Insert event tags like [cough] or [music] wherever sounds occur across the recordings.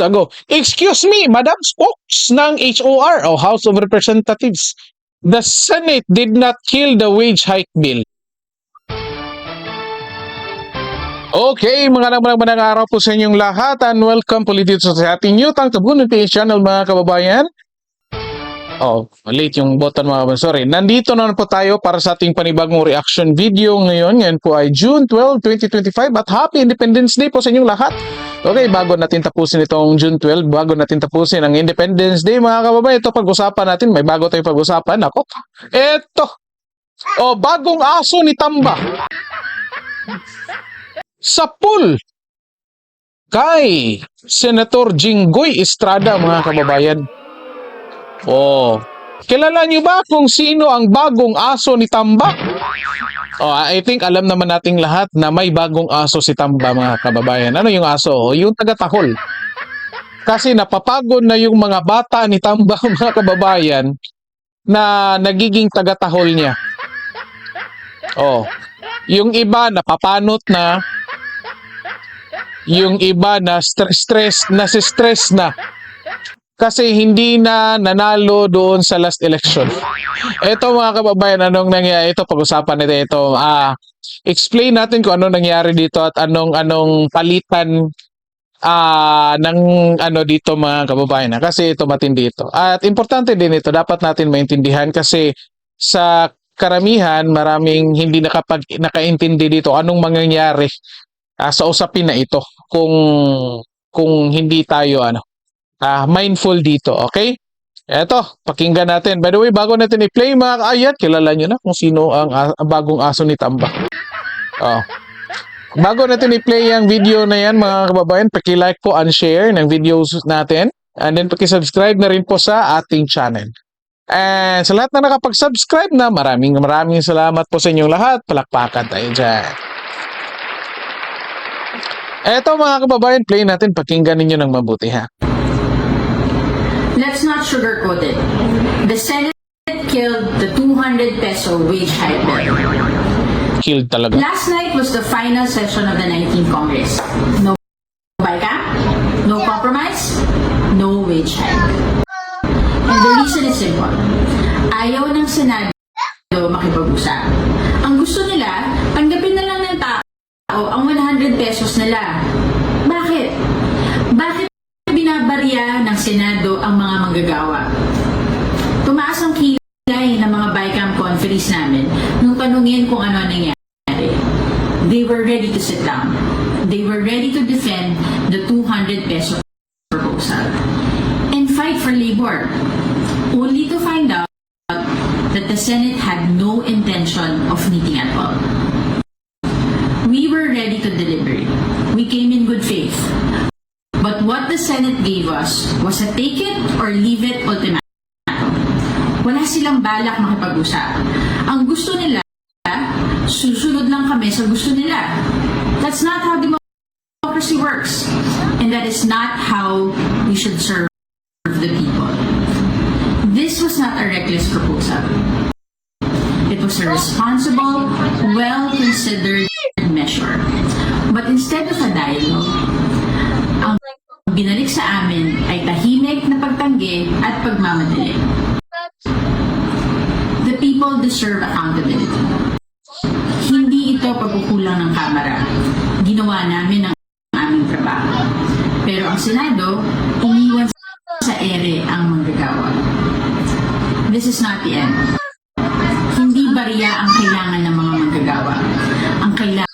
ago. Excuse me, Madam Spokes ng HOR o House of Representatives. The Senate did not kill the wage hike bill. Okay, mga naman mga araw po sa inyong lahat and welcome po dito sa ating new Tang PH channel mga kababayan. Oh, late yung button mga kababayan. Sorry. Nandito na po tayo para sa ating panibagong reaction video ngayon. Ngayon po ay June 12, 2025 at Happy Independence Day po sa inyong lahat. Okay, bago natin tapusin itong June 12, bago natin tapusin ang Independence Day mga kababayan, ito pag-usapan natin, may bago tayong pag-usapan. Ako, ito. Oh, bagong aso ni Tamba. Sa pool kay Senator Jinggoy Estrada mga kababayan. Oh, kilala niyo ba kung sino ang bagong aso ni Tamba? Oh, I think alam naman nating lahat na may bagong aso si Tamba mga kababayan. Ano yung aso? Oh, Yung taga-tahol. Kasi napapagod na yung mga bata ni Tamba [laughs] mga kababayan na nagiging taga-tahol niya. Oh, yung iba napapanot na, yung iba na stress-stress, na stress na kasi hindi na nanalo doon sa last election. Ito mga kababayan, anong nangyari? Ito pag-usapan natin ito. Ah, explain natin kung ano nangyari dito at anong anong palitan ah ng ano dito mga kababayan. Kasi ito matindi ito. At importante din ito, dapat natin maintindihan kasi sa karamihan, maraming hindi nakapag nakaintindi dito anong mangyayari ah, sa usapin na ito kung kung hindi tayo ano ah, mindful dito, okay? Eto, pakinggan natin. By the way, bago natin i-play mga kaayat, kilala nyo na kung sino ang, a- ang bagong aso ni Tamba. Oh. Bago natin i-play ang video na yan mga kababayan, paki-like po and share ng videos natin. And then paki-subscribe na rin po sa ating channel. And sa lahat na nakapag-subscribe na, maraming maraming salamat po sa inyong lahat. Palakpakan tayo dyan. Eto mga kababayan, play natin. Pakinggan ninyo ng mabuti ha. Let's not sugarcoat it. The Senate killed the 200 peso wage hike bill. Killed talaga. Last night was the final session of the 19th Congress. No BICAM, no compromise, no wage hike. And the reason is simple. Ayaw ng Senado makipag-usap. Ang gusto nila, tanggapin na lang ng tao ang 100 pesos nila. Bakit? Bakit binabarya ng Senado ang mga manggagawa? Tumaas ang kilay ng mga BICAM conferees namin nung tanungin kung ano nangyari. They were ready to sit down. They were ready to defend the 200 peso proposal and fight for labor, only to find out that the Senate had no intention of meeting at all. We were ready to deliberate. We came in good faith. What the Senate gave us was a take it or leave it ultimatum. Wala silang balak makipag-usap. Ang gusto nila, susunod lang kami sa gusto nila. That's not how democracy works. And that is not how we should serve the people. This was not a reckless proposal. It was a responsible, well-considered measure. But instead of a dialogue, ang binalik sa amin ay tahimik na pagtanggi at pagmamadali. The people deserve accountability. Hindi ito pagkukulang ng Kamara. Ginawa namin ang aming trabaho. Pero ang Senado, iniwan sa ere ang manggagawa. This is not the end. Hindi bariya ang kailangan ng mga manggagawa. Ang kailangan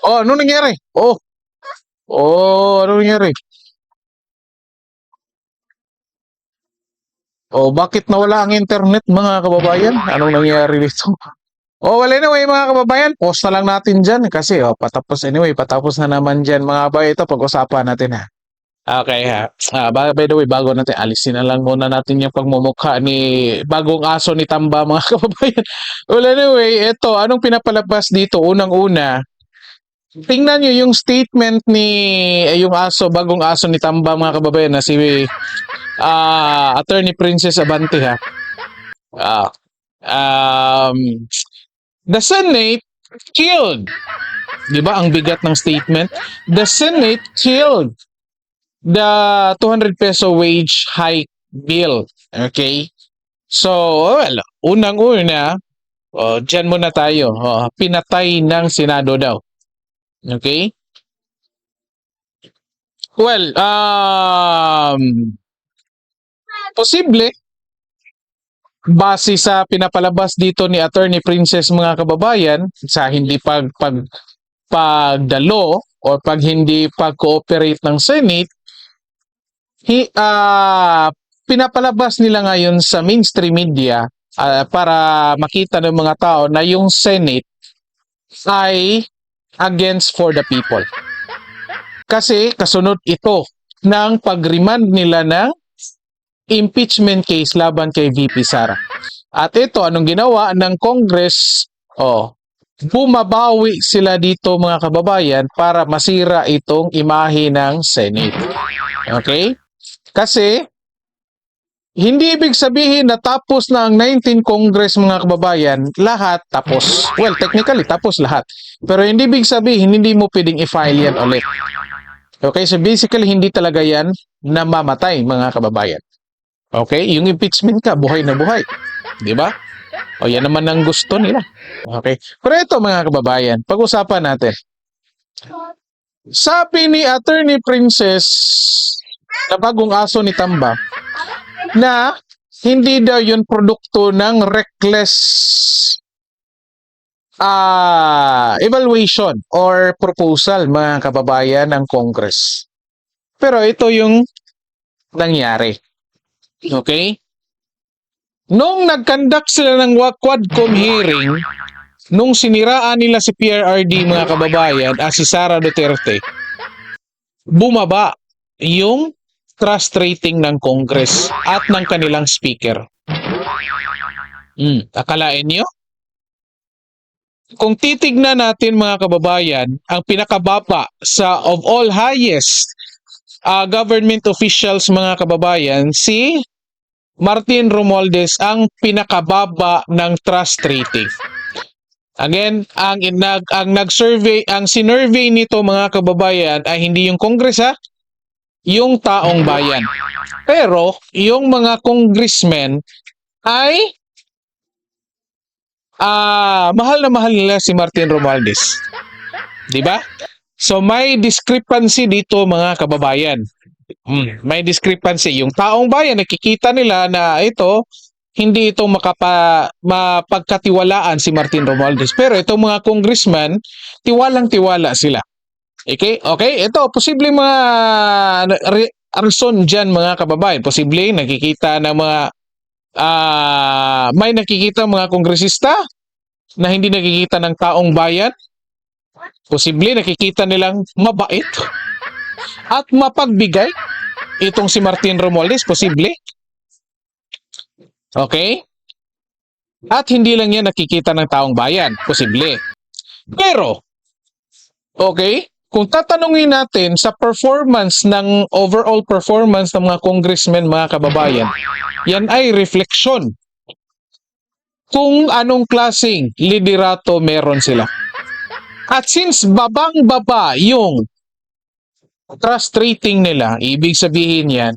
Oh, ano nangyari? Oh. Oh, ano nangyari? Oh, bakit nawala ang internet mga kababayan? Anong nangyari dito? Oh, well anyway mga kababayan, post na lang natin dyan kasi oh, patapos anyway, patapos na naman dyan mga kababayan. Ito, pag-usapan natin ha. Okay ha. Ah, by, by the way, bago natin, alisin na lang muna natin yung pagmumukha ni bagong aso ni Tamba mga [laughs] kababayan. Well anyway, ito, anong pinapalabas dito? Unang-una, tingnan nyo yung statement ni eh, yung aso, bagong aso ni Tamba mga kababayan na si ah Attorney Princess Abante ha. Ah, um, the Senate killed Di ba? Ang bigat ng statement. The Senate killed the 200 peso wage hike bill. Okay? So, well, unang-una, oh, dyan muna tayo. Oh, pinatay ng Senado daw. Okay? Well, um, posible, base sa pinapalabas dito ni Attorney Princess mga kababayan, sa hindi pag, pag, pagdalo or pag hindi pag-cooperate ng Senate, hi, ah, pinapalabas nila ngayon sa mainstream media ah, para makita ng mga tao na yung Senate ay against for the people. Kasi kasunod ito ng pag-remand nila ng impeachment case laban kay VP Sara. At ito, anong ginawa ng Congress? Oh, bumabawi sila dito mga kababayan para masira itong imahe ng Senate. Okay? Kasi hindi ibig sabihin na tapos na ang 19 Congress mga kababayan, lahat tapos. Well, technically tapos lahat. Pero hindi ibig sabihin hindi mo pwedeng i-file yan ulit. Okay, so basically hindi talaga yan namamatay mga kababayan. Okay, yung impeachment ka, buhay na buhay. Di ba? O yan naman ang gusto nila. Okay. Pero ito mga kababayan, pag-usapan natin. Sabi ni Attorney Princess na bagong aso ni Tamba na hindi daw yun produkto ng reckless ah evaluation or proposal mga kababayan ng Congress. Pero ito yung nangyari. Okay? Nung nag-conduct sila ng Quadcom hearing, nung siniraan nila si PRRD mga kababayan at si Sara Duterte, bumaba yung trust rating ng Congress at ng kanilang speaker. Hmm, akalain nyo? Kung titignan natin mga kababayan, ang pinakababa sa of all highest uh, government officials mga kababayan, si Martin Romualdez ang pinakababa ng trust rating. Again, ang nag ang nag-survey, ang sinurvey nito mga kababayan ay hindi yung Congress ha, yung taong bayan. Pero yung mga congressmen ay ah mahal na mahal nila si Martin Romualdez. 'Di ba? So may discrepancy dito mga kababayan. Mm, may discrepancy. Yung taong bayan nakikita nila na ito hindi ito makapa mapagkatiwalaan si Martin Romualdez. Pero itong mga congressman, tiwalang tiwala sila. Okay? Okay? Ito, posible mga re- rason dyan mga kababayan. Posible nakikita ng mga ah may nakikita mga kongresista na hindi nakikita ng taong bayan. Posible nakikita nilang mabait at mapagbigay itong si Martin Romualdez. Posible. Okay? At hindi lang yan nakikita ng taong bayan. Posible. Pero, okay, kung tatanungin natin sa performance ng overall performance ng mga congressmen, mga kababayan, yan ay refleksyon kung anong klasing liderato meron sila. At since babang-baba yung trust rating nila, ibig sabihin yan,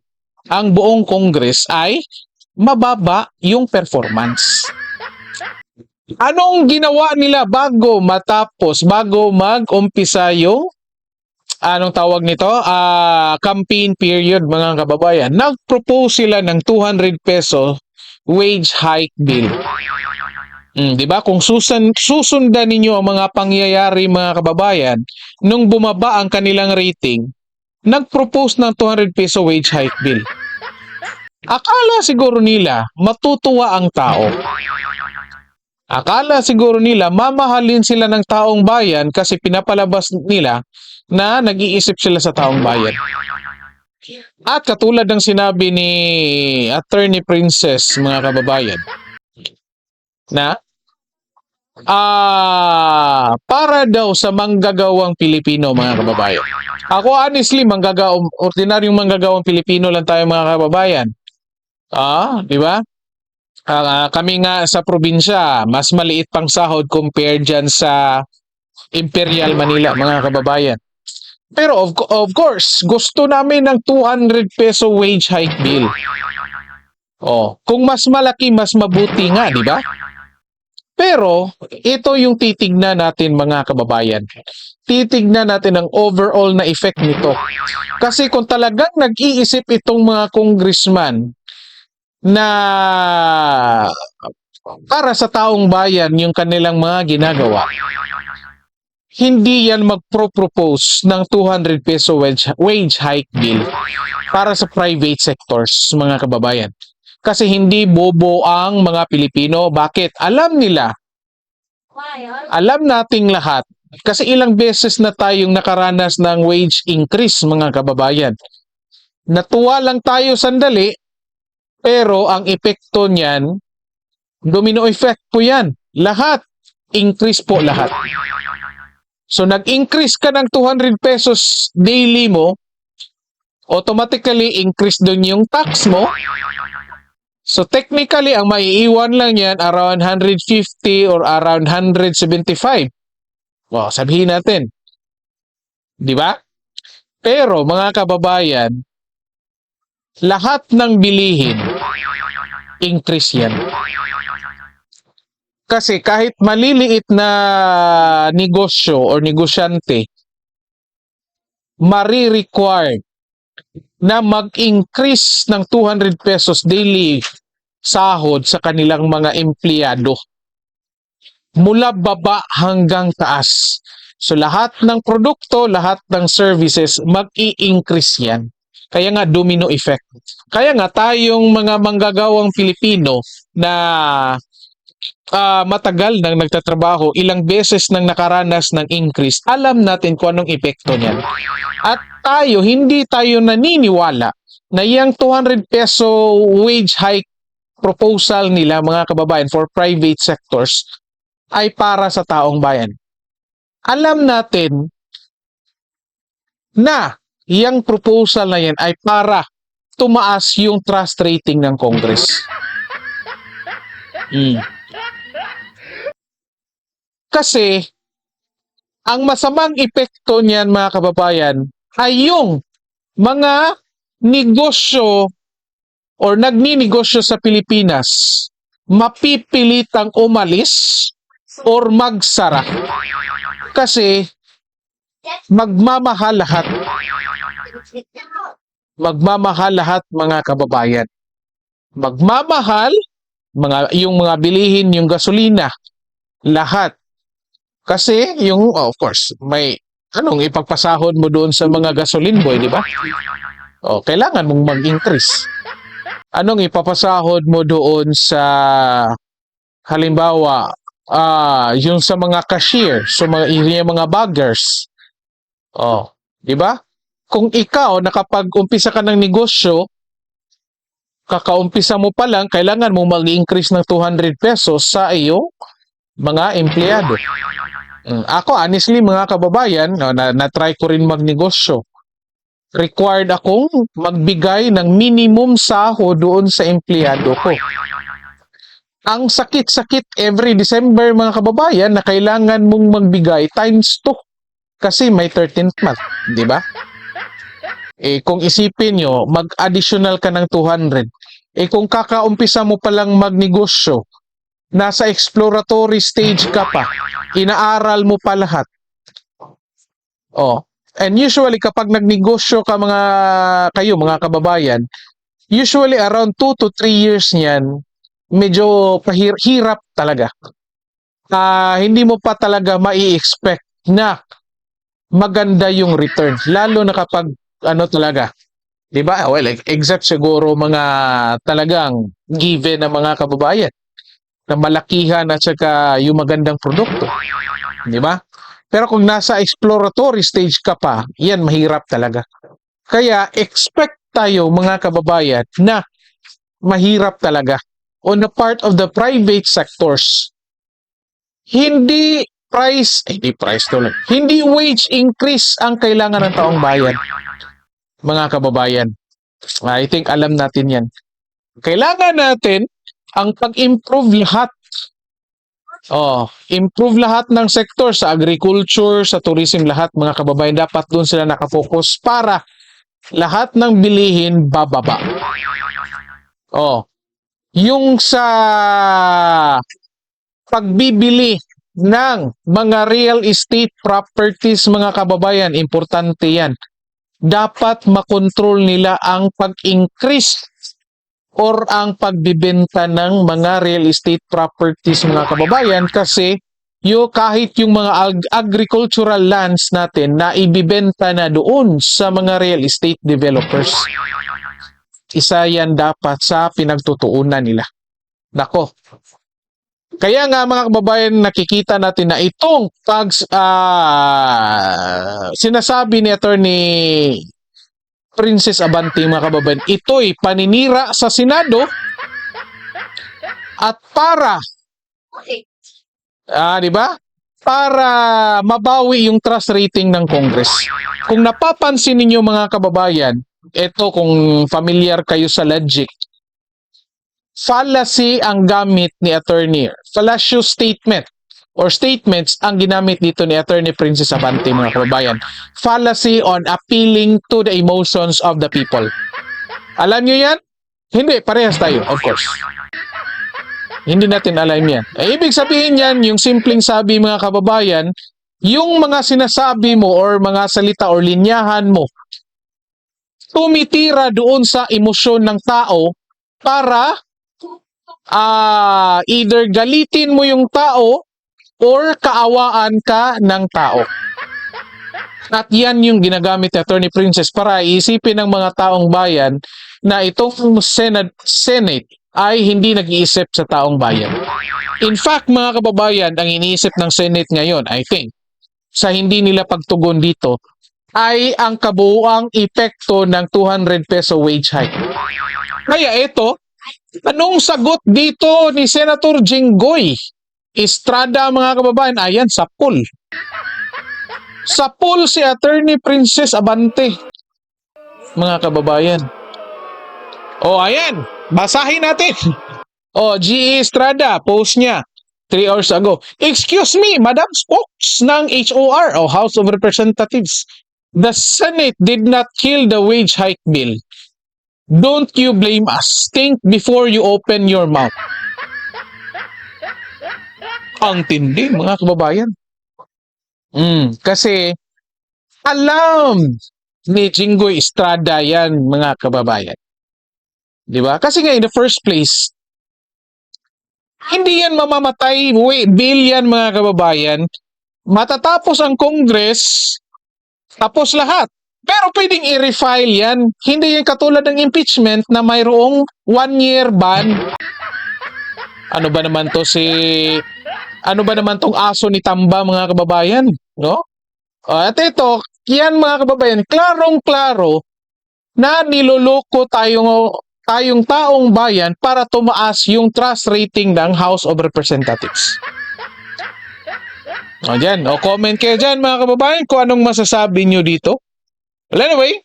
ang buong Congress ay mababa yung performance. Anong ginawa nila bago matapos, bago mag-umpisa yung anong tawag nito? Ah, campaign period mga kababayan. Nag-propose sila ng 200 peso wage hike bill. Mm, 'di ba? Kung susan, susundan ninyo ang mga pangyayari mga kababayan, nung bumaba ang kanilang rating, nag-propose ng 200 peso wage hike bill. Akala siguro nila matutuwa ang tao. Akala siguro nila mamahalin sila ng taong bayan kasi pinapalabas nila na nag-iisip sila sa taong bayan. At katulad ng sinabi ni Attorney Princess, mga kababayan, na ah para daw sa manggagawang Pilipino, mga kababayan. Ako honestly, manggagawang, ordinaryong manggagawang Pilipino lang tayo mga kababayan. Ah, di ba? Ah, kami nga sa probinsya, mas maliit pang sahod compare dyan sa Imperial Manila, mga kababayan. Pero of, of course, gusto namin ng 200 peso wage hike bill. Oh, kung mas malaki, mas mabuti nga, di ba? Pero, ito yung titignan natin mga kababayan. Titignan natin ang overall na effect nito. Kasi kung talagang nag-iisip itong mga congressman na para sa taong bayan yung kanilang mga ginagawa, hindi yan magpro-propose ng 200 peso wage, wage hike bill para sa private sectors, mga kababayan. Kasi hindi bobo ang mga Pilipino. Bakit? Alam nila, alam nating lahat, kasi ilang beses na tayong nakaranas ng wage increase, mga kababayan. Natuwa lang tayo sandali, pero ang epekto niyan, domino effect po yan. Lahat, increase po lahat. So nag-increase ka ng 200 pesos daily mo, automatically increase doon yung tax mo. So technically, ang maiiwan lang yan around 150 or around 175. Wow, sabihin natin. Di ba? Pero mga kababayan, lahat ng bilihin, increase yan. Kasi kahit maliliit na negosyo or negosyante, mari-required na mag-increase ng 200 pesos daily sahod sa kanilang mga empleyado. Mula baba hanggang taas. So lahat ng produkto, lahat ng services, mag-i-increase yan. Kaya nga domino effect. Kaya nga tayong mga manggagawang Pilipino na ah, matagal nang nagtatrabaho, ilang beses nang nakaranas ng increase, alam natin kung anong epekto niyan. At tayo, hindi tayo naniniwala na yung 200 peso wage hike proposal nila mga kababayan for private sectors ay para sa taong bayan. Alam natin na yung proposal na yan ay para tumaas yung trust rating ng Congress. [laughs] Mm. Kasi, ang masamang epekto niyan mga kababayan ay yung mga negosyo or nagninegosyo sa Pilipinas mapipilitang umalis or magsara. Kasi magmamahal lahat. Magmamahal lahat mga kababayan. Magmamahal mga yung mga bilihin yung gasolina. Lahat. Kasi yung oh, of course may anong ipagpasahod mo doon sa mga gasoline boy di ba? Oh kailangan mong mag-increase. Anong ipapasahod mo doon sa halimbawa ah yung sa mga cashier so mga yung mga baggers? Oh di ba kung ikaw nakapag-umpisa ka ng negosyo kakaumpisa mo pa lang, kailangan mo mag-increase ng 200 pesos sa iyong mga empleyado. Mm, Ako, honestly, mga kababayan, no, na, na-try ko rin magnegosyo. Required akong magbigay ng minimum sahod doon sa empleyado ko. Ang sakit-sakit every December, mga kababayan, na kailangan mong magbigay times 2 kasi may 13th month, di ba? Eh, kung isipin nyo, mag-additional ka ng 200. Eh, kung kakaumpisa mo palang magnegosyo, nasa exploratory stage ka pa, inaaral mo pa lahat. Oh. And usually, kapag nagnegosyo ka mga, kayo, mga kababayan, usually around 2 to 3 years niyan, medyo pahir- hirap talaga. Ah, hindi mo pa talaga mai-expect na maganda yung return. Lalo na kapag ano talaga, 'di ba? Well, like, except siguro mga talagang given ng mga kababayan na malakihan at saka yung magandang produkto. 'Di ba? Pero kung nasa exploratory stage ka pa, yan mahirap talaga. Kaya expect tayo mga kababayan na mahirap talaga on the part of the private sectors. Hindi price, hindi price lang. Hindi wage increase ang kailangan ng taong bayan mga kababayan. I think alam natin yan. Kailangan natin ang pag-improve lahat Oh, improve lahat ng sektor sa agriculture, sa tourism, lahat mga kababayan dapat doon sila nakapokus para lahat ng bilihin bababa. Oh, yung sa pagbibili ng mga real estate properties mga kababayan, importante yan. Dapat makontrol nila ang pag-increase or ang pagbibenta ng mga real estate properties mga kababayan kasi yung kahit yung mga ag- agricultural lands natin na ibibenta na doon sa mga real estate developers. Isa yan dapat sa pinagtutuunan nila. Nako. Kaya nga mga kababayan nakikita natin na itong tags ah, sinasabi ni attorney Princess Abante mga kababayan, ito'y paninira sa Senado at para ah, di ba? Para mabawi yung trust rating ng Congress. Kung napapansin ninyo mga kababayan, ito kung familiar kayo sa logic, fallacy ang gamit ni attorney. Fallacious statement or statements ang ginamit dito ni attorney Princess Abante mga kababayan. Fallacy on appealing to the emotions of the people. Alam nyo yan? Hindi, parehas tayo, of course. Hindi natin alam yan. Eh, ibig sabihin yan, yung simpleng sabi mga kababayan, yung mga sinasabi mo or mga salita or linyahan mo, tumitira doon sa emosyon ng tao para ah either galitin mo yung tao or kaawaan ka ng tao. At yan yung ginagamit ni Attorney Princess para isipin ng mga taong bayan na itong Senate, Senate ay hindi nag-iisip sa taong bayan. In fact, mga kababayan, ang iniisip ng Senate ngayon, I think, sa hindi nila pagtugon dito, ay ang kabuuang epekto ng 200 peso wage hike. Kaya ito, anong sagot dito ni Senator Jinggoy? Estrada mga kababayan, ayan, sa pool. Sa pool si Attorney Princess Abante. Mga kababayan. O, ayan, basahin natin. O, G.E. Estrada, post niya. 3 hours ago. Excuse me, Madam Spokes ng HOR o House of Representatives. The Senate did not kill the wage hike bill. Don't you blame us. Think before you open your mouth. Ang tindi, mga kababayan. Mm, kasi alam ni Jinggoy Estrada yan, mga kababayan. Di ba? Kasi nga in the first place, hindi yan mamamatay, bill yan mga kababayan. Matatapos ang Congress, tapos lahat. Pero pwedeng i-refile yan. Hindi yan katulad ng impeachment na mayroong one-year ban. Ano ba naman to si... Ano ba naman tong aso ni Tamba mga kababayan? No? O, at ito, yan mga kababayan, klarong-klaro na niloloko tayong, tayong taong bayan para tumaas yung trust rating ng House of Representatives. O dyan, o comment kayo dyan mga kababayan kung anong masasabi nyo dito. Well, anyway,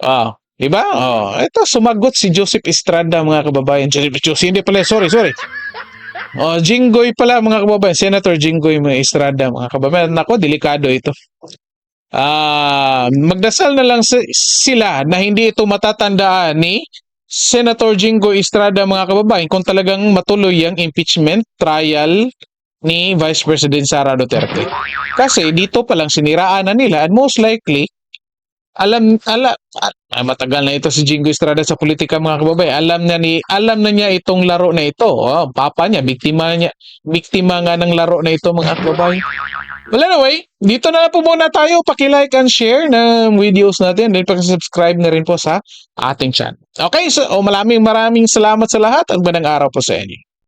ah, di ba? Oh, ito sumagot si Joseph Estrada mga kababayan. Joseph, hindi pala, sorry, sorry. Oh, Jinggoy pala mga kababayan, Senator Jinggoy mga Estrada mga kababayan. Nako, delikado ito. Ah, magdasal na lang si- sila na hindi ito matatandaan ni Senator Jinggoy Estrada mga kababayan kung talagang matuloy ang impeachment trial ni Vice President Sara Duterte. Kasi dito pa lang siniraan na nila and most likely alam ala at, ah, matagal na ito si Jingo Estrada sa politika mga kababayan. Alam na ni alam na niya itong laro na ito. Oh, papa niya biktima niya biktima nga ng laro na ito mga kababayan. Well anyway, dito na lang po muna tayo. Paki-like and share ng videos natin. Then paki-subscribe na rin po sa ating channel. Okay, so oh, maraming maraming salamat sa lahat. Ang banang araw po sa inyo.